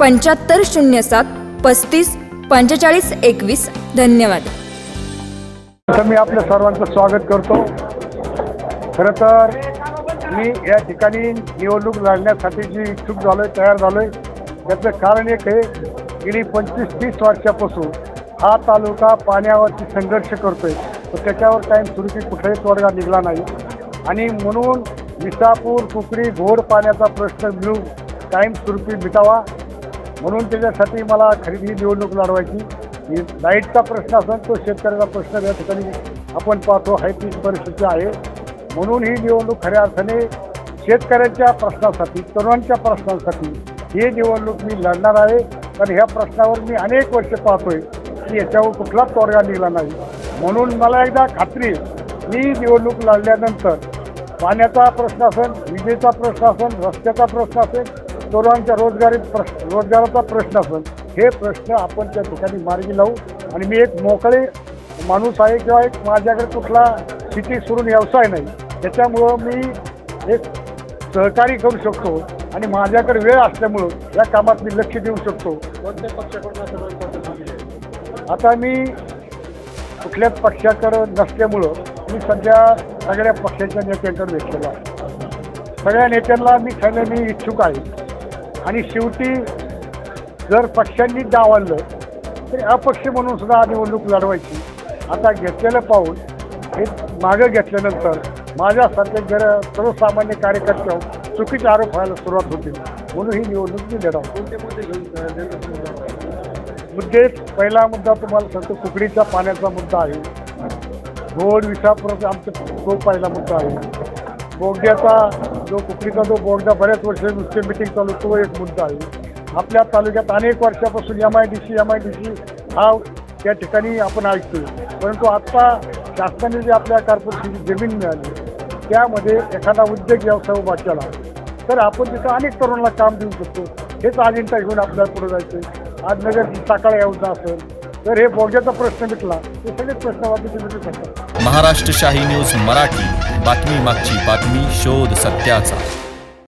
पंच्याहत्तर शून्य सात पस्तीस पंचेचाळीस एकवीस. धन्यवाद. तर मी आपल्या सर्वांचं स्वागत करतो. खरं तर मी या ठिकाणी निवडणूक लढण्यासाठी जी इच्छुक झालो आहे तयार झालो आहे त्याचं कारण एक आहे गेली पंचवीस तीस वर्षापासून हा तालुका पाण्यावरती संघर्ष करतो आहे तर त्याच्यावर कायम स्वरूपी कुठलाही तोडगा निघाला नाही. आणि म्हणून विसापूर कुकडी घोड पाण्याचा प्रश्न मिळून कायम स्वरूपी मिटावा. म्हणून त्याच्यासाठी मला खरेदी निवडणूक लढवायची. लाईटचा प्रश्न असेल तो शेतकऱ्याचा प्रश्न या ठिकाणी आपण पाहतो हाय तीच परिस्थिती आहे. म्हणून ही निवडणूक खऱ्या अर्थाने शेतकऱ्यांच्या प्रश्नासाठी तरुणांच्या प्रश्नांसाठी ही निवडणूक मी लढणार आहे. कारण ह्या प्रश्नावर मी अनेक वर्ष पाहतोय की याच्यावर कुठलाच तोडगा निघाला नाही. म्हणून मला एकदा खात्री मी निवडणूक लढल्यानंतर पाण्याचा प्रश्न असेल विजेचा प्रश्न असेल रस्त्याचा प्रश्न असेल तरुणांच्या रोजगारी प्रश्न रोजगाराचा प्रश्न असेल हे प्रश्न आपण त्या ठिकाणी मार्गी लावू. आणि मी एक मोकळे माणूस आहे किंवा एक माझ्याकडे कुठला शेती सोडून व्यवसाय नाही त्याच्यामुळं मी एक सहकारी करू शकतो आणि माझ्याकडे वेळ असल्यामुळं या कामात मी लक्ष देऊ शकतो. आता मी कुठल्याच पक्षाकडं नसल्यामुळं मी सध्या सगळ्या पक्षाच्या नेत्यांकडे भेटलेलो आहे. सगळ्या नेत्यांना मी खरं मी इच्छुक आहे. आणि शेवटी जर पक्षांनी डावललं तरी अपक्ष म्हणून सुद्धा निवडणूक लढवायची. आता घेतलेलं पाऊल हे मागं घेतल्यानंतर माझ्यासारखे जर सर्वसामान्य कार्यकर्त्यावर चुकीचे आरोप व्हायला सुरुवात होतील म्हणून ही निवडणूक मी लढाव मुद्दे पहिला मुद्दा तुम्हाला सांगतो कुकडीच्या पाण्याचा मुद्दा आहे. गोड विसापूर आमचा तो पहिला मुद्दा आहे. बोगद्याचा जो कुकडीचा जो बोगदा बऱ्याच वर्ष नुसते मिटिंग चालू तो एक मुद्दा आहे. आपल्या तालुक्यात अनेक वर्षापासून M I D C M I D C हा त्या ठिकाणी आपण ऐकतो परंतु आत्ता शासनाने जे आपल्या कॉर्पोरेशनची जमीन मिळाली त्यामध्ये एखादा उद्योग व्यवसाय उभा केला. तर आपण तिथं अनेक तरुणांना काम देऊ शकतो. हेच अजिंठा घेऊन आपल्याला पुढे जायचं आज नगर सकाळ योजना असेल तर हे बोगद्याचा प्रश्न मिटला हे सगळेच प्रश्न मिटू शकतात महाराष्ट्र शाही न्यूज मराठी. बातमी मागची बातमी शोध सत्याचा.